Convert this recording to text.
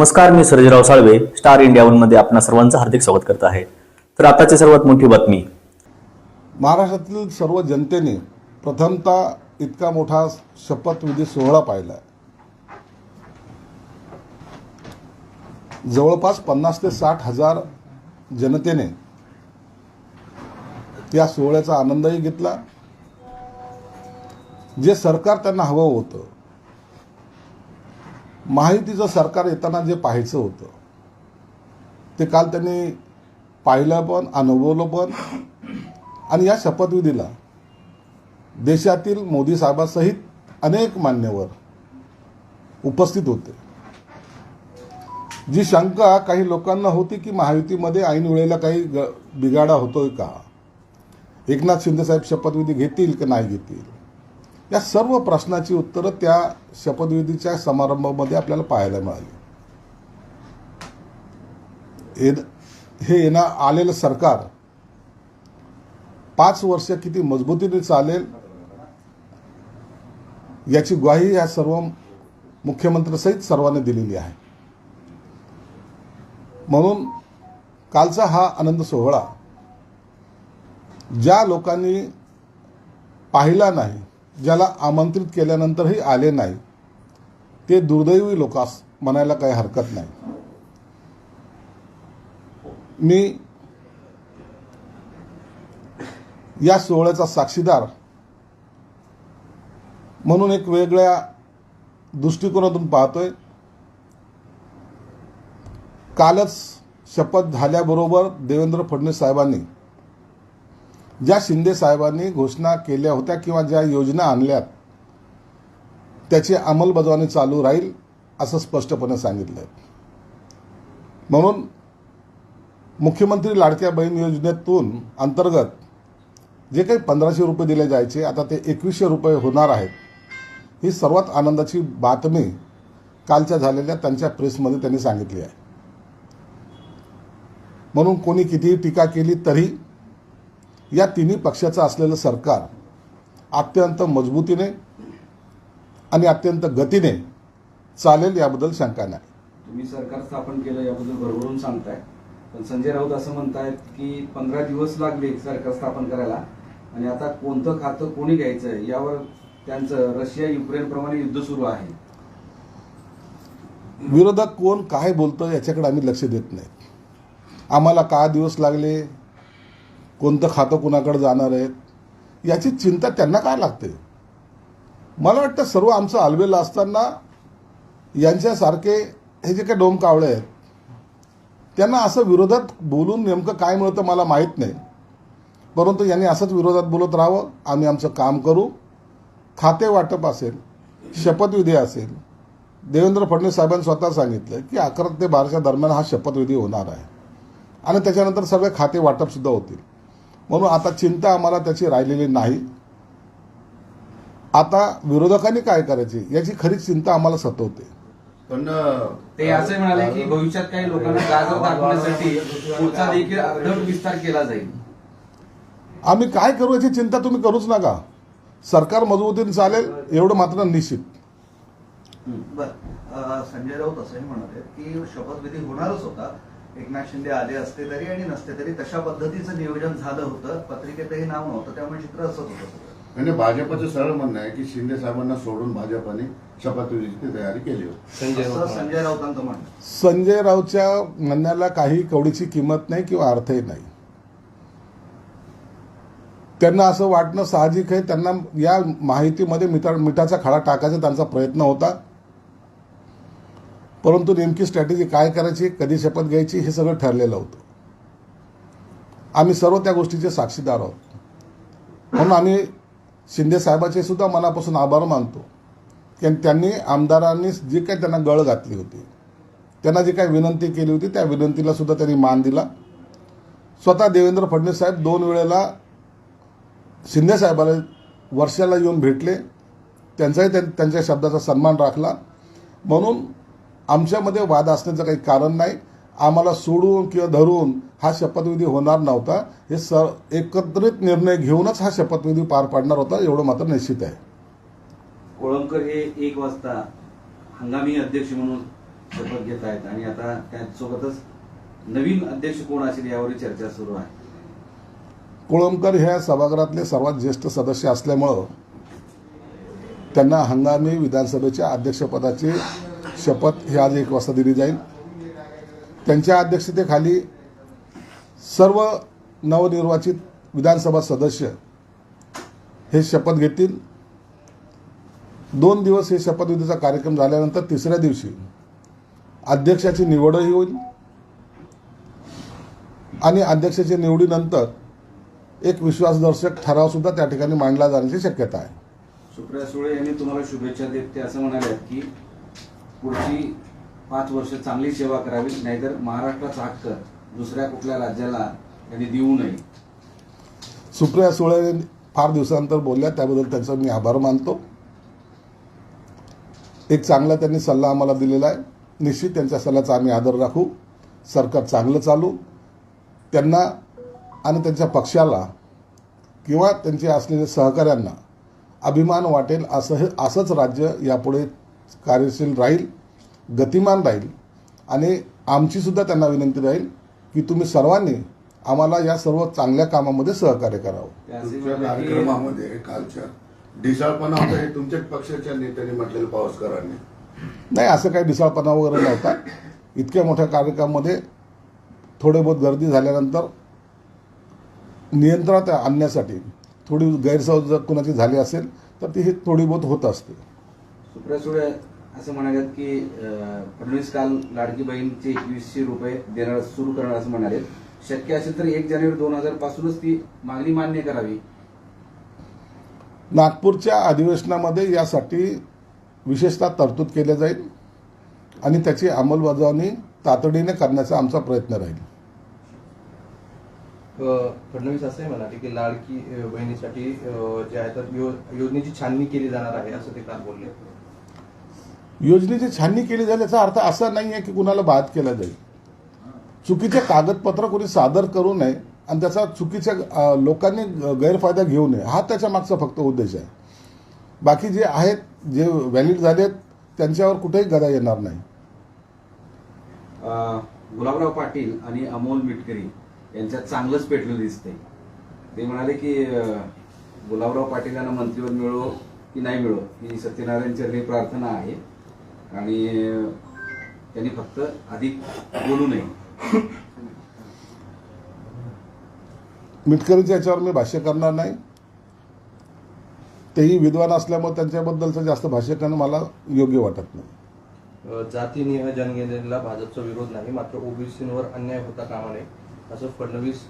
नमस्कार मी Sarjerao Salve star India वनमध्ये आपणा सर्वांचं हार्दिक स्वागत करत आहे. तर आताची सर्वात मोठी बातमी. महाराष्ट्रातील सर्व जनतेने प्रथमतः इतका मोठा शपथविधी सोहळा पाहिला जवळपास पन्नास ते साठ हजार जनतेने त्या सोहळ्याचा आनंदही घेतला. जे सरकार त्यांना हवं होतं माहितीचं सरकार येताना जे पाहायचं होतं ते काल त्यांनी पाहिलं पण अनुभवलं पण आणि या शपथविधीला देशातील मोदी साहेबांसहित अनेक मान्यवर उपस्थित होते. जी शंका काही लोकांना होती की महायुतीमध्ये ऐन वेळेला काही ग बिघाडा होतोय का? एकनाथ शिंदेसाहेब शपथविधी घेतील की नाही घेतील? या सर्व प्रश्नाची उत्तरं त्या शपथविधीच्या समारंभामध्ये आपल्याला पाहायला मिळाली. हे- हे येणं आलेलं सरकार पाच वर्ष किती मजबूतीने चालेल याची ग्वाही या सर्व मुख्यमंत्र्यासहित सर्वांनी दिलेली आहे. म्हणून कालचा हा आनंद सोहळा ज्या लोकांनी पाहिला नाही ज्याला आमंत्रित केल्यानंतरही आले नाही ते दुर्दैवी लोकास म्हणायला काही हरकत नाही. मी या सोहळ्याचा साक्षीदार म्हणून एक वेगळ्या दृष्टिकोनातून पाहतोय. कालच शपथ झाल्याबरोबर देवेंद्र फडणवीस साहेबांनी ज्या शिंदे साहेबांनी घोषणा केल्या होत्या किंवा ज्या योजना आणल्यात त्याची अंमलबजावणी चालू राहील असं स्पष्टपणे सांगितलं म्हणून मुख्यमंत्री लाडक्या बहीण योजनेतून अंतर्गत जे काही पंधराशे रुपये दिले जायचे आता ते एकवीसशे रुपये होणार आहेत ही सर्वात आनंदाची बातमी कालच्या झालेल्या त्यांच्या प्रेसमध्ये त्यांनी सांगितली आहे. म्हणून कोणी कितीही टीका केली तरी या तिन्ही पक्षाचं असलेलं सरकार अत्यंत मजबूतीने आणि अत्यंत गतीने चालेल याबद्दल शंका नाही. तुम्ही सरकार स्थापन केलं याबद्दल भरभरून सांगताय. पण संजय राऊत असं म्हणतायत की पंधरा दिवस लागले सरकार स्थापन करायला आणि आता कोणतं खातं कोणी घ्यायचंय यावर त्यांचं रशिया युक्रेन प्रमाणे युद्ध सुरू आहे. विरोधक कोण काय बोलतं याच्याकडे आम्ही लक्ष देत नाही. आम्हाला काय दिवस लागले? कोणतं खातं कुणाकडे जाणार आहेत याची चिंता त्यांना काय लागते? मला वाटतं सर्व आमचं आलबेलं असताना यांच्यासारखे हे जे काही डोम कावळे आहेत त्यांना असं विरोधात बोलून नेमकं काय मिळतं मला माहीत नाही. परंतु यांनी असंच विरोधात बोलत राहावं आम्ही आमचं काम करू. खाते वाटप असेल शपथविधी असेल. देवेंद्र फडणवीस साहेबांनी स्वतः सांगितलं की अकरा ते बाराच्या दरम्यान हा शपथविधी होणार आहे. आणि त्याच्यानंतर सगळे खाते वाटपसुद्धा होतील. म्हणून आता चिंता आम्हाला त्याची राहिलेली नाही. आता विरोधकांनी काय करायचे याची खरी चिंता आम्हाला सतवते. पण ते असे म्हणाले की भविष्यात काही लोकांना गाजर दाखवण्यासाठी पुढचा देखील धड विस्तार केला जाईल. आम्ही काय करू याची चिंता तुम्ही करूच नका. सरकार मजबूतीने चालेल एवढं मात्र निश्चित. संजय राऊत असंही म्हणाले की शपथविधी होणारच होता. एकनाथ शिंदे आले असते तरी आणि नसते तरी तशा पद्धतीचं नियोजन झालं होतं. पत्रिकेतही नाव नव्हतं त्यामुळे चित्र असंच होतं. म्हणजे भाजपचं सरळ म्हणणं आहे की शिंदे साहेबांना सोडून भाजपने शपथविधीची तयारी केली होती. असं संजय राऊतांचं म्हणणं संजय राऊतच्या म्हणण्याला काही कवडीची किंमत नाही किंवा अर्थही नाही. त्यांना असं वाटणं साहजिक आहे. त्यांना या माहितीमध्ये मिठा मिठाचा खडा टाकायचा त्यांचा प्रयत्न होता. परंतु नेमकी स्ट्रॅटेजी काय करायची कधी शपथ घ्यायची हे सगळं ठरलेलं होतं. आम्ही सर्व त्या गोष्टीचे साक्षीदार आहोत. म्हणून आम्ही शिंदे साहेबाचे सुद्धा मनापासून आभार मानतो. की त्यांनी आमदारांनी जी काही त्यांना गळ घातली होती त्यांना जी काही विनंती केली होती त्या विनंतीला सुद्धा त्यांनी मान दिला. स्वतः देवेंद्र फडणवीस साहेब दोन वेळेला शिंदे साहेबाला वर्षाला येऊन भेटले. त्यांचाही त्यांच्या शब्दाचा सन्मान राखला. म्हणून आमच्यामध्ये वाद असण्याचं काही कारण नाही. आम्हाला सोडून किंवा धरून हा शपथविधी होणार नव्हता. हे सर एकत्रित निर्णय घेऊनच हा शपथविधी पार पाडणार होता एवढं मात्र निश्चित आहे. कोळंबकर हे एक वाजता हंगामी अध्यक्ष म्हणून शपथ घेत आहेत आणि आता त्यासोबतच नवीन अध्यक्ष कोण असेल यावरही चर्चा सुरू आहे. कोळंबकर ह्या सभागृहातले सर्वात ज्येष्ठ सदस्य असल्यामुळं त्यांना हंगामी विधानसभेच्या अध्यक्षपदाची शपथ ही आज एक वाजता दिली जाईल. त्यांच्या अध्यक्षतेखाली सर्व नवनिर्वाचित विधानसभा सदस्य हे शपथ घेतील. दोन दिवस हे शपथविधीचा कार्यक्रम झाल्यानंतर तिसऱ्या दिवशी अध्यक्षाची निवडही होईल. आणि अध्यक्षाच्या निवडीनंतर एक विश्वासदर्शक ठराव सुद्धा त्या ठिकाणी मांडला जाण्याची शक्यता आहे. सुप्रिया सुळे यांनी तुम्हाला शुभेच्छा देत ते असं म्हणाले की पुढची पाच वर्ष चांगली सेवा करावी नाहीतर महाराष्ट्राचा हक्क दुसऱ्या कुठल्या राज्याला त्यांनी देऊ नये. सुप्रिया सुळे फार दिवसानंतर बोलल्या त्याबद्दल त्यांचा मी आभार मानतो. एक चांगला त्यांनी सल्ला आम्हाला दिलेला आहे. निश्चित त्यांच्या सल्ल्याचा आम्ही आदर राखू. सरकार चांगलं चालू. त्यांना आणि त्यांच्या पक्षाला किंवा त्यांचे असलेल्या सहकाऱ्यांना अभिमान वाटेल असं हे असंच राज्य यापुढे कार्यशील राहील गतिमान राहील आणि आमचीसुद्धा त्यांना विनंती राहील की तुम्ही सर्वांनी आम्हाला या सर्व चांगल्या कामामध्ये सहकार्य करावं. तुमच्या कार्यक्रमामध्ये कालच्या ढिसाळपणा होता हे तुमच्याच पक्षाच्या नेत्यांनी म्हटलेलं पावसकरांनी. नाही असं काही डिसाळपणा वगैरे नव्हता. इतक्या मोठ्या कार्यक्रमामध्ये थोडे बहुत गर्दी झाल्यानंतर नियंत्रणात आणण्यासाठी थोडी गैरसमज जर कुणाची झाली असेल तर ती ही थोडी बहुत होत असते. सुप्रिया सुळे असं म्हणाल्यात की फडणवीस काल लाडकी बहीणचे एकवीसशे रुपये देणार सुरू करणार असं म्हणाले शक्य असेल तर एक जानेवारी दोन हजार पासूनच ती मागणी मान्य करावी. नागपूरच्या अधिवेशनामध्ये यासाठी विशेषतः तरतूद केल्या जाईल आणि त्याची अंमलबजावणी तातडीने करण्याचा आमचा प्रयत्न राहील. फडणवीस असंही म्हणाले की लाडकी बहिणीसाठी जे आहे तर योजनेची छाननी केली जाणार आहे असं ते काल बोलले. योजनेची छाननी केली जाईल याचा अर्थ असा नाही आहे की कुणाला बाद केला जाईल. चुकीचे कागदपत्र कोणी सादर करू नये आणि त्याचा चुकीच्या लोकांनी गैरफायदा घेऊ नये हा त्याच्या मागचा फक्त उद्देश आहे. बाकी जे आहेत जे व्हॅलिड झालेत त्यांच्यावर कुठेही गदा येणार नाही. अं, गुलाबराव पाटील आणि अमोल मिटकरी यांच्यात चांगलंच पेटलं दिसतंय. ते म्हणाले की गुलाबराव पाटील यांना मंत्रिपद मिळो की नाही मिळो ही सत्यनारायण चरणी प्रार्थना आहे. आणि त्यांनी फक्त अधिक बोलू नये. मिटकरीच्या याच्यावर मी भाष्य करणार नाही. तेही विद्वान असल्यामुळे त्यांच्याबद्दलचं जास्त भाष्य करणं मला योग्य वाटत नाही. अ, जातीनिहाय जनगणनेला भाजपचा विरोध नाही मात्र ओबीसींवर अन्याय होता कामा नये. असं फडणवीस